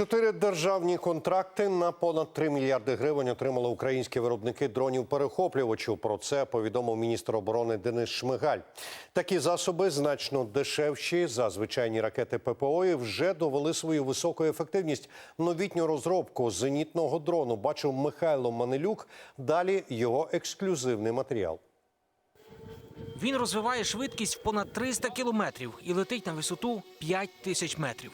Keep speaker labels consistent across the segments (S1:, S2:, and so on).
S1: Чотири державні контракти на понад 3 мільярди гривень отримали українські виробники дронів-перехоплювачів. Про це повідомив міністр оборони Денис Шмигаль. Такі засоби значно дешевші за звичайні ракети ППО і вже довели свою високу ефективність. Новітню розробку зенітного дрону бачив Михайло Манелюк. Далі його ексклюзивний матеріал.
S2: Він розвиває швидкість понад 300 кілометрів і летить на висоту 5 тисяч метрів.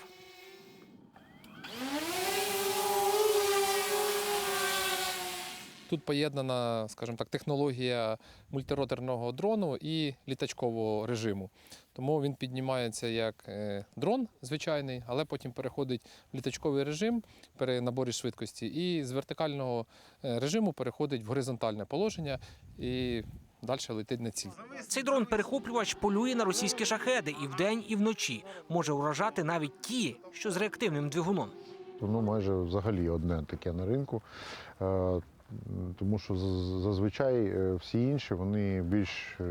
S3: Тут поєднана, скажімо так, технологія мультироторного дрону і літачкового режиму. Тому він піднімається як е, дрон звичайний, але потім переходить в літачковий режим при наборі швидкості, і з вертикального е, режиму переходить в горизонтальне положення і далі летить на ціль.
S2: Цей дрон-перехоплювач полює на російські шахеди і вдень, і вночі. Може уражати навіть ті, що з реактивним двигуном.
S4: Воно майже взагалі одне таке на ринку. Тому що зазвичай е, всі інші вони більш е,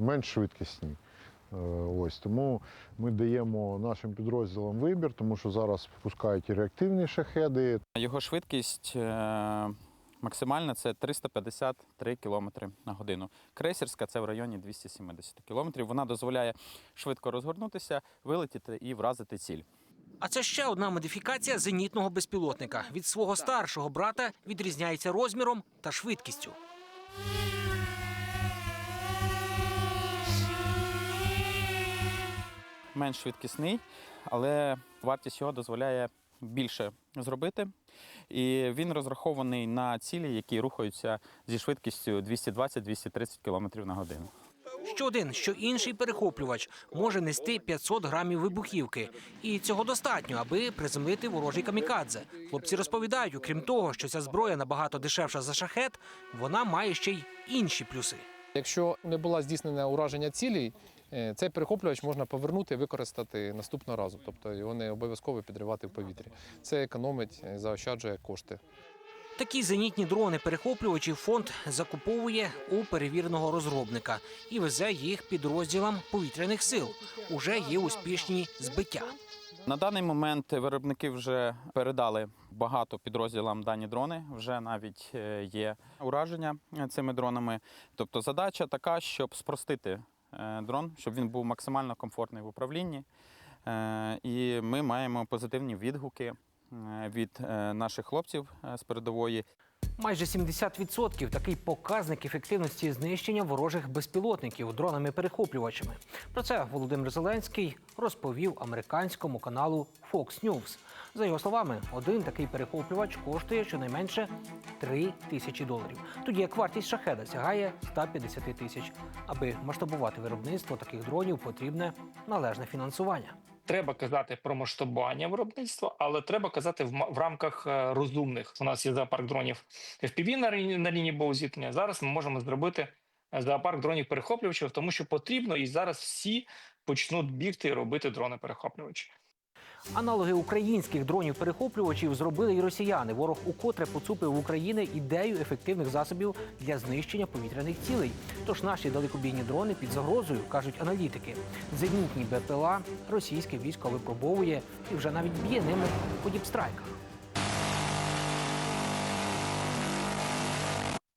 S4: менш швидкісні. Е, Ось тому ми даємо нашим підрозділам вибір, тому що зараз пускають і реактивні шахеди,
S5: Його швидкість максимальна це 353 км на годину. Крейсерська це в районі 270 км. Вона дозволяє швидко розгорнутися, вилетіти і вразити ціль.
S2: А це ще одна модифікація зенітного безпілотника. Від свого старшого брата відрізняється розміром та швидкістю.
S5: Менш швидкісний, але вартість його дозволяє більше зробити. І він розрахований на цілі, які рухаються зі швидкістю 220-230 км на годину.
S2: Що один, що інший перехоплювач може нести 500 грамів вибухівки, і цього достатньо, аби приземлити ворожий камікадзе. Хлопці розповідають, окрім того, що ця зброя набагато дешевша за шахет, вона має ще й інші плюси.
S3: Якщо не було здійснене ураження цілей, е, цей перехоплювач можна повернути і використати наступного разу. Тобто його не обов'язково підривати в повітрі. Це економить, е, заощаджує кошти.
S2: Такі зенітні дрони-перехоплювачі фонд закуповує у перевіреного розробника і везе їх підрозділам повітряних сил. Уже є успішні збиття.
S5: На даний момент виробники вже передали багато підрозділам дані дрони. Вже навіть е, є ураження е, цими дронами. Тобто задача така, щоб спростити е, дрон, щоб він був максимально комфортний в управлінні. І ми маємо позитивні відгуки від е, наших хлопців е, з передової.
S2: Майже 70% – такий показник ефективності знищення ворожих безпілотників дронами-перехоплювачами. Про це Володимир Зеленський розповів американському каналу Fox News. За його словами, один такий перехоплювач коштує щонайменше 3 тисячі доларів. Тоді як вартість шахеда сягає 150 тисяч. Аби масштабувати виробництво таких дронів, потрібне належне фінансування.
S6: Треба казати про масштабування виробництва, але треба казати в, в рамках е, розумних. У нас є зоопарк дронів FPV на лінії, на лінії боу зіткнення. Зараз ми можемо зробити е, зоопарк дронів перехоплювачів, тому що потрібно, і зараз всі почнуть бігти і робити дрони перехоплювачі.
S2: Аналоги українських дронів-перехоплювачів зробили і росіяни. Ворог укотре поцупив в Україні ідею ефективних засобів для знищення повітряних цілей. Тож наші далекобійні дрони під загрозою, кажуть аналітики. Зенітні БПЛА російське військо випробовує і вже навіть б'є ними по діпстрайках.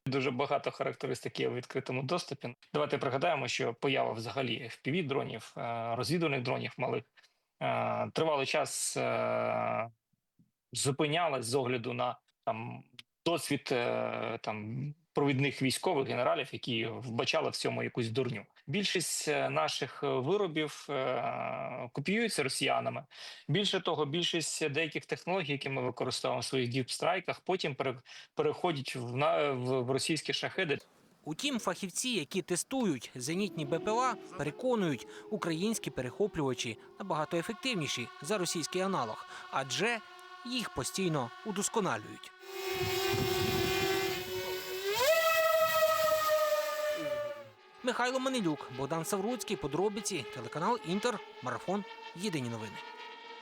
S6: Дуже багато характеристик є у відкритому доступі. Давайте пригадаємо, що поява взагалі fpv дронів, е, розвідувальних дронів малих тривалий час е, зупинялась з огляду на там досвід е, там провідних військових генералів, які вбачали в цьому якусь дурню. Більшість е, наших е, виробів е, копіюються росіянами. Більше того, більшість деяких технологій, які ми використовуємо в своїх діпстрайках, потім пере- переходять в російські шахеди.
S2: Утім, фахівці, які тестують зенітні БПЛА, переконують, українські перехоплювачі набагато ефективніші за російський аналог, адже їх постійно удосконалюють. Михайло Манилюк, Богдан Савруцький, подробиці, телеканал Інтер, марафон. Єдині новини.